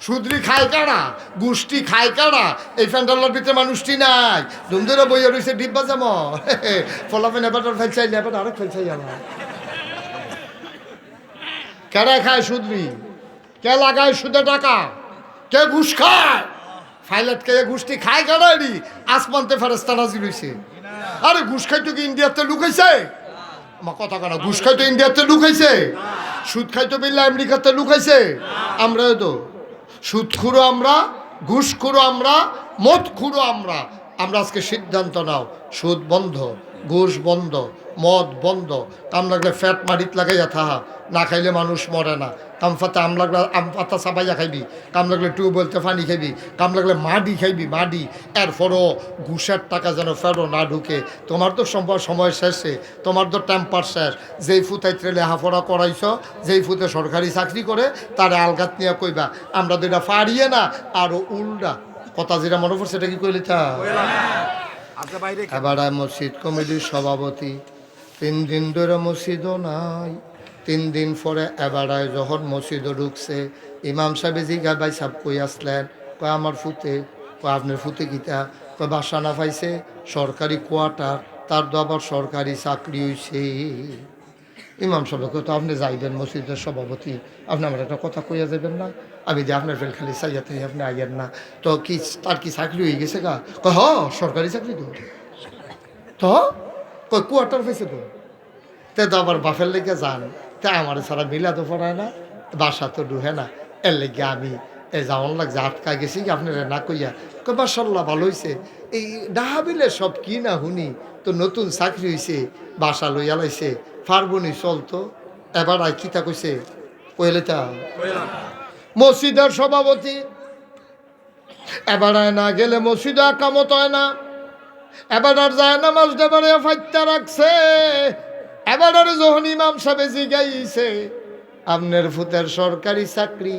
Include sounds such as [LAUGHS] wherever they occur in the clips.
সুদরি খায় কারা? গুষ্টি খায় কারা? এই ফ্যান্ডালার ভিতরে মানুষটি নাই। ধুমধুরে বইয়া রয়েছে ডিব্বা জাম [LAUGHS] ফলাফেন এবার ফেলছাই এবার আরও ফেলছাই আমার। কেরা খায় সুদরি? কে লাগায় সুদে টাকা? কে ঘুষ খায়? ফাইলাত কে ঘুষটি খায় কারারি আসমানতে ফেরেস্তা নাজির হইছে। আরে ঘুষ খাইতো কি ইন্ডিয়াতে লুকাইছে আমার কথা কেন ঘুষ খাইতো ইন্ডিয়াতে লুকাইছে সুদ খাইতো বিল্লা আমেরিকাতে লুকাইছে আমরাও তো। সুদ খুঁড়ো আমরা, ঘুষখুরো আমরা মদ খুঁড়ো আমরা। আমরা আজকে সিদ্ধান্ত নাও, সুদ বন্ধ, ঘুষ বন্ধ। মদ বন্ধ। কাম লাগলে ফ্যাট মারিত লাগাইয়া থাহা না খাইলে মানুষ মরে না। কাম ফাতে আম লাগলে আম পাতা চাপাইয়া খাইবি কাম লাগলে টিউবওয়েলতে পানি খাইবি কাম লাগলে মাডি খাইবি মাডি। এরপরও ঘুষের টাকা যেন ফেরো না ঢুকে। তোমার তো সম্ভব সময় শেষে তোমার তো টেম্পার শেষ। যেই ফুতাইতে লেহাপড়া করাইছ যেই ফুতে সরকারি চাকরি করে তারে আলগাত নিয়ে কইবা আমরা তো এটা পারিয়ে না আরও উল্টা। কথা যেটা মনে পড়ছে এটা কি কইলি তা? আচ্ছা এবার মসজিদ কমিটির সভাপতি। তিন দিন ধরে মসজিদও নাই। তিন দিন পরে এবারায় যখন মসজিদও ঢুকছে, ইমাম সাহেব জিগা ভাই সাহেব কই আসলেন? কয়, আমার ফুতে। কয়, আপনার ফুতে গীতা কয়, বাসা না পাইছে, সরকারি কোয়ার্টার, তার তো আবার সরকারি চাকরি হইছে। ইমাম সাহেবকে তো আপনি যাইবেন মসজিদের সভাপতি, আপনি আমার একটা কথা কইয়া যাবেন না? আমি যে আপনার ফেল খালি চাইয়াতে আপনি আইয়েন না। তো কি, তার কি চাকরি হয়ে গেছে গা? হ, সরকারি চাকরি তো। তো? কই কোয়ার্টার পাইছে তো? তে তো আবার বাপের লেগে যান। তা আমার সারা মিলা তো পড়ায় না, বাসা তো ডুহে না। এর লেগে আমি এ যাওয়ান লাগছে আটকা গেছি আপনারা না কইয়া, কই মাসাল্লাহ ভালো হইছে। এই ডাহাবিলে সব কি না শুনি তো নতুন চাকরি হইছে, বাসা লইয়া লাইছে ফারবনি চলতো। এবার আই কিতা কইছে কইলে তা মসজিদের সভাপতি। এবার না গেলে মসজিদে কামত হয় না। এবার আর যায় না মাস দেবারে ফাইত্যা রাখছে। এবার আর যখন ইমাম সাহেব জিগাইছে আপনার ফুতের সরকারি চাকরি,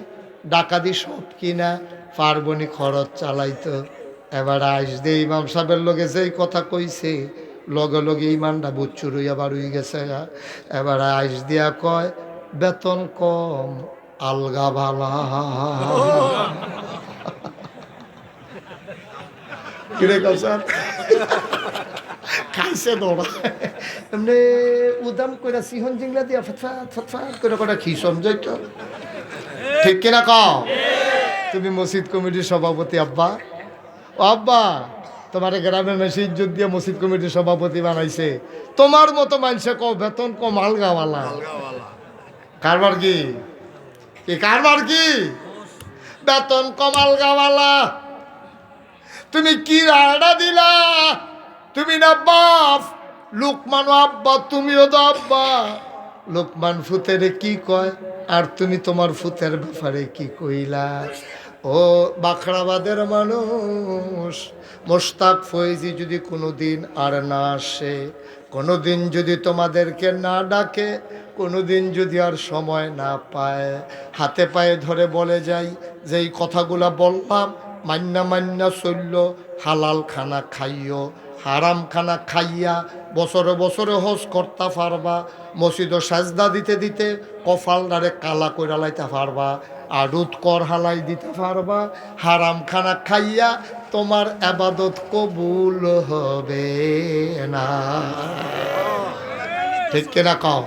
ডাকাতি সব কিনা পারবনি খরচ চালাইতো। এবার আইস দে ইমাম সাহেবের লগে যেই কথা কইছে, লগে লগে ইমানটা বুচ্চুর হইয়া বার হয়ে গেছে। এবার আইস দিয়া কয়, বেতন কম, আলগা ভালা। কিরে কাউসার খাইছে দৌড়া এমনি উদাম কইরা সিহন জিংলা দিয়া ফটফাট ফটফাট করে কটা খিসম যাইতো ঠিক কিনা কও তুমি মসজিদ কমিটির সভাপতি আব্বা ও আব্বা তোমার গ্রামের মেসে ইজ্জত দিয়ে মসজিদ কমিটির সভাপতি বানাইছে তোমার মতো মানুষে কও বেতন কম আলগাওয়ালা কারবার কি কি কারবার কি বেতন কম আলগাওয়ালা তুমি কি রায়টা দিলা? তুমি না বাপ। লোকমান আব্বা, তুমিও তো আব্বা। লোকমান ফুতের কি কয়? আর তুমি তোমার ফুতের ব্যাপারে কি কইলা? ও বাখড়াবাদের মানুষ মোস্তাক ফৈজি যদি কোনো দিন আর না আসে কোনো দিন যদি তোমাদেরকে না ডাকে কোনো দিন যদি আর সময় না পায়, হাতে পায়ে ধরে বলে যাই যে এই কথাগুলা বললাম মান্না মান্না চলল, হালাল খানা খাইও হারাম খানা খাইয়া বছরে বছরে হজ করতে পারবা মসজিদ সাজদা দিতে দিতে কফাল কফালদারে কালা কইরা লাইতে পারবা আড়ুত কর হালাই দিতে পারবা হারাম খানা খাইয়া তোমার আবাদত কবুল হবে না ঠিক কিনা কও?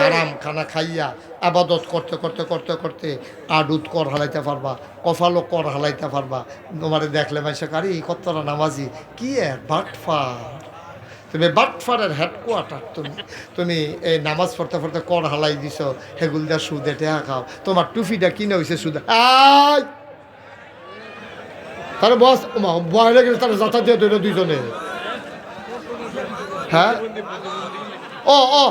হারাম খানা খাইয়া আবাদত করতে করতে করতে করতে আডুত কর হালাইতে পারবা কফালো কর হালাইতে পারবা। তোমারে দেখলে মাইসে কারি কতটা নামাজি, কি এক বাটফার। তুমি বাটফারের হেডকোয়ার্টার, তুমি তুমি এই নামাজ পড়তে পড়তে কর হালাই দিছ, হেগুল সুদে টেহা খাও। তোমার টুফিটা কিনে হয়েছে সুদে। আয়! তাহলে বস বাইরে গেলে তারা যাতা দিয়ে দুইজনে। হ্যাঁ? ও ও।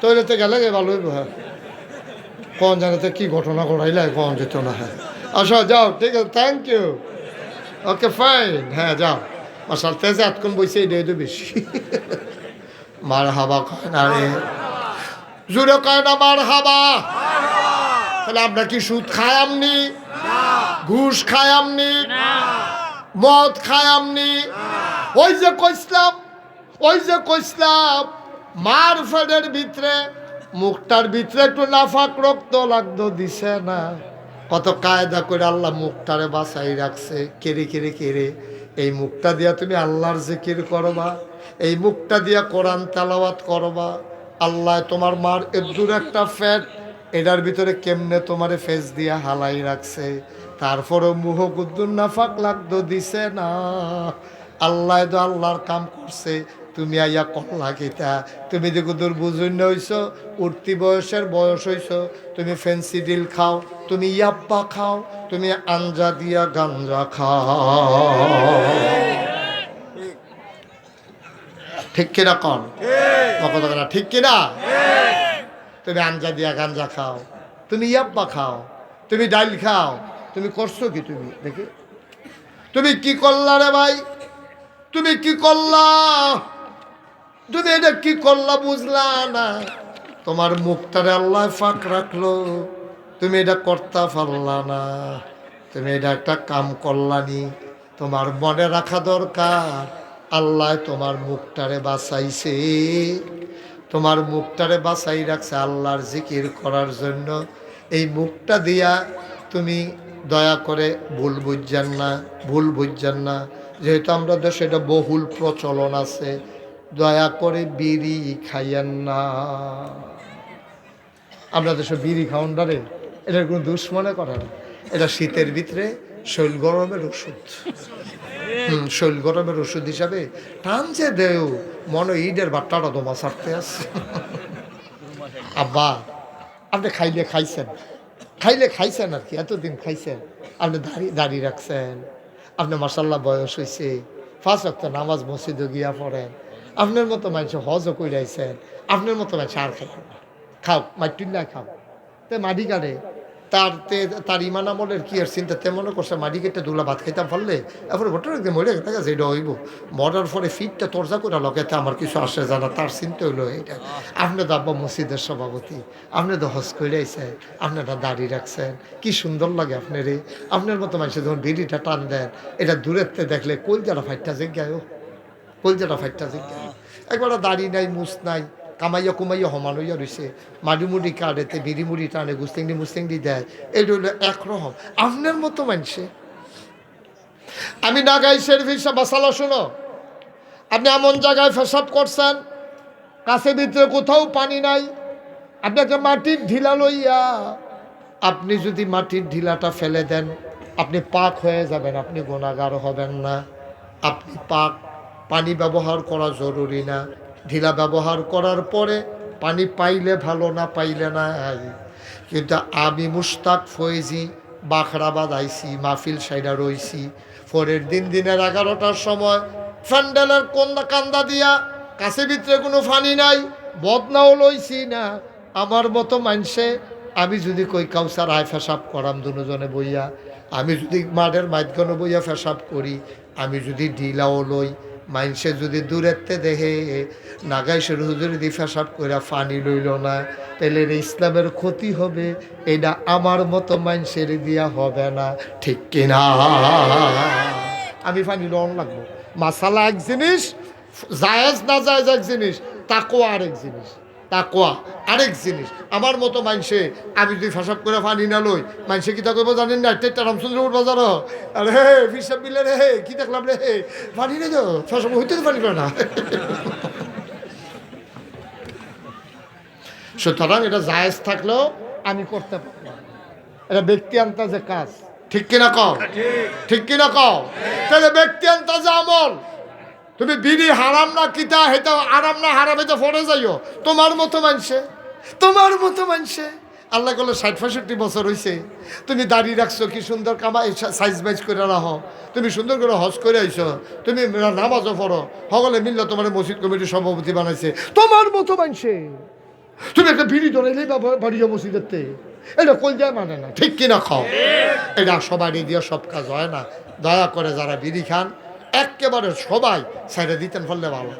টয়লেটে গেলে ভালো হইব হ্যাঁ। কোন জানাতে কি ঘটনা ঘটাইলে কোন যেত না হ্যাঁ। আচ্ছা যাও, ঠিক আছে থ্যাংক ইউ ওকে ফাইন হ্যাঁ যাও। মাসাল তেজে এতক্ষণ বইছে, এটাই তো বেশি। মার হাবা কয় না রে। জুড়ে কয় না মার হাবা তাহলে আমরা কি সুদ খায় আমনি ঘুষ খায় আমনি মদ খায় আমনি ওই যে কইসলাম, ওই যে কইসলাম। মার ফেডের ভিতরে, মুখটার ভিতরে একটু নাফাক রক্ত লাগতো, দিছে না। কত কায়দা করে আল্লাহ মুখটারে বাঁচাই রাখছে, কেড়ে কেড়ে কেড়ে। এই মুখটা দিয়া তুমি আল্লাহর জিকির করবা, এই মুখটা দিয়া কোরআন তেলাওয়াত করবা। আল্লাহ তোমার মার এদুর একটা ফ্যাট, এটার ভিতরে কেমনে তোমারে ফেস দিয়া হালাই রাখছে। তারপরও মুহ গুদ্দুর নাফাক লাগতো, দিছে না। আল্লাহ তো আল্লাহর কাম করছে তুমি আইয়া কল্লা গীতা তুমি যে কুদুর বুঝুন হইছ উঠতি বয়সের বয়স হইছ তুমি ফেন্সি ডিল খাও তুমি ইয়াপ্পা খাও তুমি আঞ্জা দিয়া গাঞ্জা খাও। ঠিক কিনা কন? কথা ঠিক কিনা? তুমি আঞ্জা দিয়া গাঞ্জা খাও তুমি ইয়াপ্পা খাও তুমি ডাইল খাও তুমি করছ কি তুমি? দেখি। তুমি কি করলা রে ভাই? তুমি কি করলা? তুমি এটা কি করলা বুঝলা না। তোমার মুখটারে আল্লাহ ফাঁক রাখল। তুমি এটা করতে পারলা না। তুমি এটা একটা কাম করলানি তোমার মনে রাখা দরকার। আল্লাহ তোমার মুখটারে বাঁচাইছে। তোমার মুখটারে বাঁচাই রাখছে আল্লাহর জিকির করার জন্য। এই মুখটা দিয়া তুমি দয়া করে ভুল বুঝছেন না, ভুল বুঝছেন না। যেহেতু আমরা দেশে এটা বহুল প্রচলন আছে। দয়া করে বিড়ি খাইয়েন না। আমরা তো সব বিড়ি খাওয়ান ডারে এটার কোনো দুশ্মনে করে এটা শীতের ভিতরে শৈল গরমের ওষুধ। শৈল গরমের ওষুধ হিসাবে টানছে দেও। মনে ঈদের বাট্টাটা তোমার সারতে আছে। আব্বা, আপনি খাইলে খাইছেন। খাইলে খাইছেন আর কি, এতদিন খাইছেন। আপনি দাঁড়িয়ে দাঁড়িয়ে রাখছেন। আপনি মাসাল্লাহ বয়স হয়েছে ফার্স্ট অক্ট নামাজ মসজিদে গিয়া পড়েন। আপনার মতো মানুষ হজও করে আইছেন আপনার মতো মানুষ আর খাইবেন না। খাও মাইটুন না খাও। তে মাটি কাটে তার তে, তার ইমান আমলের কি আর চিন্তা, তে মনে করছে মাটি কেটে দুলা ভাত খাইতাম পারলে এরপরে ভোটার একদিন মরে গেছে এটা হইব। মরার পরে ফিটটা তরজা করে লগাতে আমার কিছু আসে জানা তার চিন্তা হইল এটা আপনি তো আব্বা মসজিদের সভাপতি আপনি তো হজ করে আইসেন আপনারা দাড়ি রাখছেন, কি সুন্দর লাগে আপনার এই। আপনার মতো মানুষের যখন বিড়িটা টান দেন, এটা দূরের দেখলে কলজারা ফাইটটা জিজ্ঞায় কলজাটা ফাইটটা জিজ্ঞায় একবার দাড়ি নাই মুস নাই, কামাইয়া কুমাইয়া সমান হইয়া রয়েছে মাডি মুড়ি কাটেতে বিড়ি মুড়ি টানে গুস্তেংডি মুস্তেংডি দেয়। এটা হইল একরকম আপনার মতো মানুষে। আমি নাগাই সার্ভিস বাসালা, শোনো। আপনি এমন জায়গায় ফেসাব করছেন, কাছে ভিতরে কোথাও পানি নাই। আপনি একটা মাটির ঢিলা লইয়া, আপনি যদি মাটির ঢিলাটা ফেলে দেন, আপনি পাক হয়ে যাবেন, আপনি গোনাগার হবেন না। আপনি পাক পানি ব্যবহার করা জরুরি না। ঢিলা ব্যবহার করার পরে পানি পাইলে ভালো না, পাইলে না কিন্তু আমি মুস্তাক ফয়েজি বাখরাবাদ আইছি মাহফিল সাইডা রইছি। পরের দিন দিনের এগারোটার সময় ফ্যান্ডেলের কন্দা কান্দা দিয়া কাছে ভিতরে কোনো ফানি নাই, বদনাও লইছি না। আমার মতো মানসে আমি যদি কই কাউসার আয় ফেসাব করাম দুজনে বইয়া, আমি যদি মাঠের মাঝখানে বইয়া ফেসাব করি, আমি যদি ডিলাও লই মাইনসে যদি দূরেতে দেখে নাগাইশের হুজুর দি ফেসাব করে ফানি লইল না তাহলে ইসলামের ক্ষতি হবে, এটা আমার মতো মাইনসের দিয়া হবে না, ঠিক কিনা? আমি ফানি লন লাগবো। মাসালা এক জিনিস, জায়েজ না জায়েজ এক জিনিস তাকোয়া এক জিনিস। তাকোয়া আরেক জিনিস আমার মতো মানসে আমি যদি ফেসাব করে ফানি না লই মানসে কিতা করব জানেন না? টেট্টা রামচন্দ্রপুর বাজার আরে হে ফিসাব বিলে রে হে কি দেখলাম রে হে ফানি নেই তো ফেসাব হইতে তো ফানি না। সুতরাং এটা জায়েজ থাকলেও আমি করতে পারব। এটা ব্যক্তি আন্তাজে কাজ। ঠিক কিনা কও? ঠিক। কিনা কও? তাহলে ব্যক্তি আন্তাজে আমল। তুমি বিড়ি হারাম না কিতা হেতা আরাম না হারাম হেতা ফরে যাইও। তোমার মতো মানছে তোমার মতো মানছে আল্লাহ করলে ষাট পঁয়ষট্টি বছর হয়েছে তুমি দাড়ি রাখছো কি সুন্দর কামা সাইজ বাইজ করে রাখো। তুমি সুন্দর করে হজ করে আইছো। তুমি নামাজও পড়ো। সকলে মিললে তোমার মসজিদ কমিটির সভাপতি বানাইছে। তোমার মতো মানছে তুমি একটা বিড়ি ধরাইলেই বাড়িও মসজিদের এটা কল যায় মানে না। ঠিক কিনা খাও এটা সবাই দিয়ে সব কাজ হয় না। দয়া করে যারা বিড়ি খান একেবারে সবাই সাইডে দিতেন ফেললে ভালো।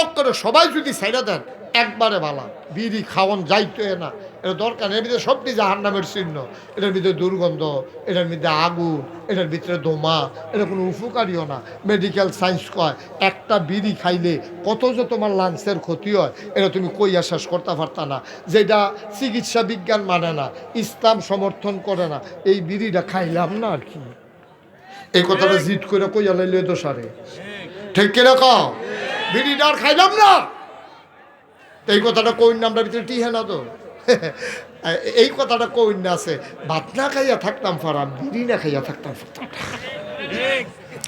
অক্ষরে সবাই যদি সাইডে দেন, একবারে ভালা। বিড়ি খাওয়ান যাইতো না। এটা দরকার, এর ভিতরে সবটি জাহান নামের চিহ্ন। এটার ভিতরে দুর্গন্ধ, এটার ভিতরে আগুন, এটার ভিতরে দোমা এটা কোনো উপকারীও না। মেডিকেল সায়েন্স কয়, একটা বিড়ি খাইলে কত যে তোমার লাংসের ক্ষতি হয়, এটা তুমি কইয়া শেষ করতে পারতা না। যেটা চিকিৎসা বিজ্ঞান মানে না, ইসলাম সমর্থন করে না। এই বিড়িটা খাইলাম না আর কি। এই কথাটা জিত করে কইয়া লাইলে দোষারে। ঠিক কিনা কও? বিড়িটা আর খাইলাম না? এই কথাটা কইন না আমরা ভিতরে টিহে না তো। [LAUGHS] এই কথাটা কইন না আছে ভাত না খাইয়া থাকতাম ফারাম বিড়ি না খাইয়া থাকতাম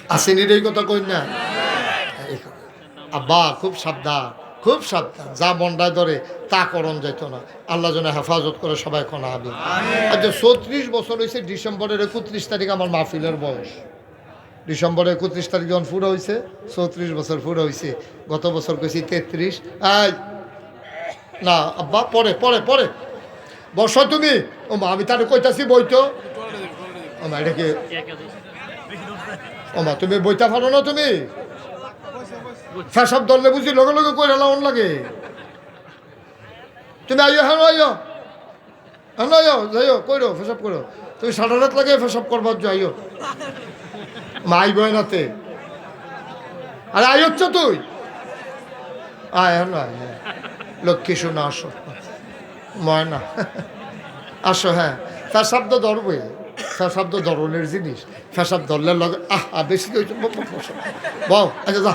আসেনি রে এই কথা কইন না। আব্বা খুব সাবধান। খুব সাবধান। যা মন্ডায় ধরে তা করণ যেত না। আল্লাহ যেন হেফাজত করে সবাই কোনা হবে আচ্ছা চৌত্রিশ বছর হয়েছে ডিসেম্বরের একত্রিশ তারিখ আমার মাহফিলের বয়স। ডিসেম্বরের একত্রিশ তারিখ যখন ফুরা হয়েছে চৌত্রিশ বছর ফুরা হয়েছে গত বছর কইছি তেত্রিশ। এই না আব্বা পরে পরে পরে। বস তুমি? ও মা আমি তার কইতাছি বইতো। ও মা এটা কি? ও মা তুমি বইতা পারো না তুমি? ফেসব ধরলে বুঝি লগে লগে কই লাউন লাগে তুমি আইও হ্যাঁ আইও হ্যাঁ আইও যাইও কইরো ফেসব করো তুমি সারা রাত লাগে ফেসব করবার যাইও মাই বয় নাতে আরে আই হচ্ছ তুই আয় হ্যাঁ হ্যাঁ লক্ষ্মী শোনা আসো ময়না আসো হ্যাঁ তার শব্দ ধরবে তার শব্দ ধরনের জিনিস ফেসাব ধরলে লগে আহ বেশি বউ আচ্ছা যা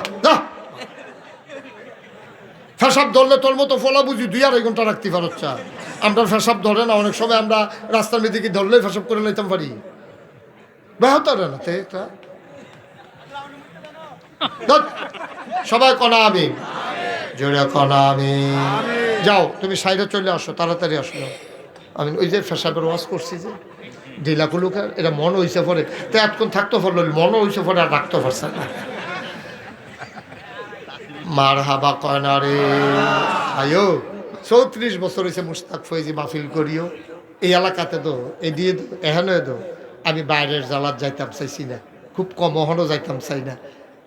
ফেসাব ধরলে তোর মতো ফলা বুঝি দুই আড়াই ঘণ্টা রাখতে পারছ আমরা ফেসাব ধরে না, অনেক সময় আমরা রাস্তার মেয়েদিকে ধরলেই ফেসাব করে নিতাম পারি। ব্যাহত না এটা সবাই কনা আমি। জোরে কনা আমি। যাও, তুমি সাইডে চলে আসো, তাড়াতাড়ি আসো। আমি ওই যে ফেসাবের ওয়াজ করছি যে ঢিলা কুলুকার এটা মন হইছে পরে। তো এতক্ষণ থাকতে পারল, মনও হইছে পরে আর রাখতে পারছে না। মার হাবা কয় না রে। আয়ো, চৌত্রিশ বছর হয়েছে মুস্তাক ফৈজি মাহফিল করিও। এই এলাকাতে তো, এই দিয়ে তো এখানে তো, আমি বাইরের জ্বালাত যাইতাম চাইছি না। খুব কম অহনও যাইতাম চাই না।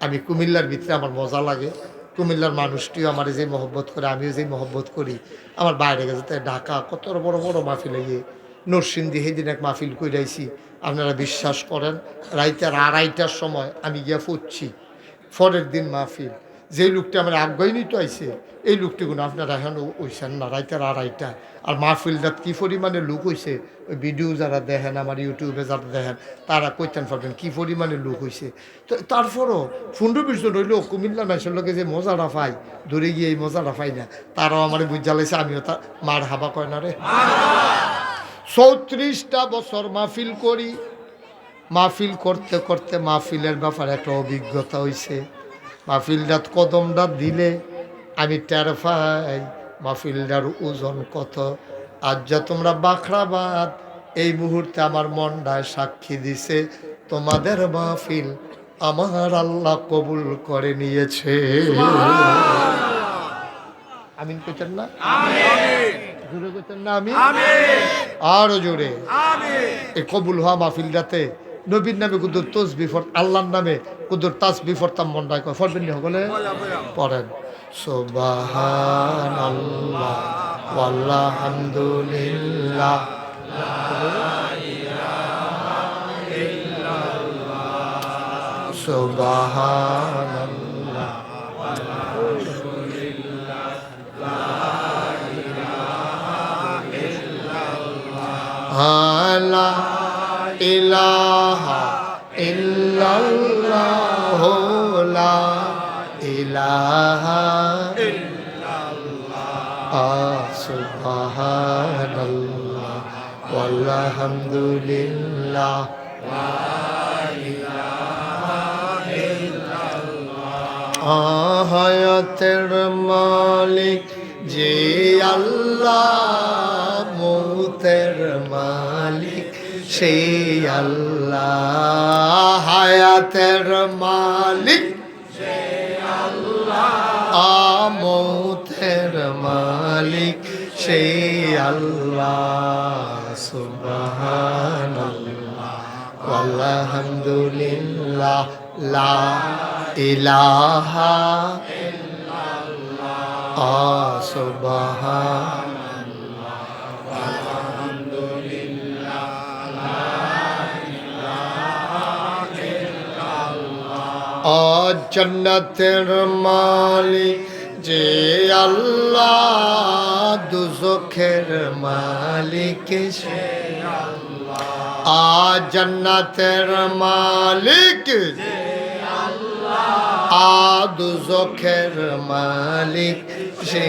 আমি কুমিল্লার ভিতরে আমার মজা লাগে। কুমিল্লার মানুষটিও আমার যে মহব্বত করে, আমিও যে মহব্বত করি। আমার বাইরে গেছে তাই ঢাকা, কত বড় বড় মাহফিল গিয়ে নরসিংদী সেদিন এক মাহফিল কইরাইছি। আপনারা বিশ্বাস করেন, রাইতের আড়াইটার সময় আমি গিয়া ফুটছি। পরের দিন মাহফিল। যে লোকটা আমার আগ্রহী নিতে আইছে এই লোকটি গুণ আপনারা এখন ওইছেন না রাইতের আড়াইটা আর মাহফিলটাত কি পরিমাণে লোক হয়েছে ওই ভিডিও যারা দেখেন, আমার ইউটিউবে যারা দেখেন, তারা কইতেন পারবেন কি পরিমাণে লোক হয়েছে তো তারপরও পনেরো বিশ জন হইলেও কুমিল্লা মানুষের লোকে যে মজাটা পাই দূরে গিয়ে এই মজাটা পাই না, তারাও আমার বুঝালাইছে আমিও তা মার হাবা কয় না রে। চৌত্রিশটা বছর মাহফিল করি, মাহফিল করতে করতে মাহফিলের ব্যাপারে একটা অভিজ্ঞতা হয়েছে মাহফিলটাত কদমটা দিলে আমি টের পাই মাহফিলটার ওজন কত? আজ যা তোমরা বাখরাবাদ এই মুহূর্তে আমার মনটায় সাক্ষী দিছে তোমাদের মাহফিল আমার আল্লাহ কবুল করে নিয়েছে। আমিন কইতেন না? জোরে কইতেন না আমি আরও জোরে। এই কবুল হওয়া মাহফিলটাতে নবীর নামে কুদুর তোস বিফর আল্লাহর নামে কুদুর তাস বিফরতাম মন্ডায় কয় ফরবেন নি সকলে? পড়েন। সোবাহান আল্লাহ আলহামদুলিল্লাহ সোবাহান আল্লাহ ইলাহা ইল্লাল্লাহ লা ইলাহা ইল্লাল্লাহ। সুবহানাল্লাহ। walhamdulillah আহায়াতের মালিক যে আল্লাহ মৌতের মালিক সেই আল্লাহ। হায়াতের মালিক। আমৌতের মালিক সেই আল্লাহ সুবহানাল্লাহ। আলহামদুলিল্লাহ লা ইলাহা সুবহান ও জন্নতের মালিক যে আল্লাহ দুজখের মালিক, সে আ জন্নতের মালিক আ দুজখের মালিক, সে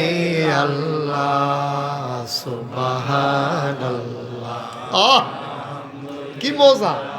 আল্লাহ আহ, কি মজা।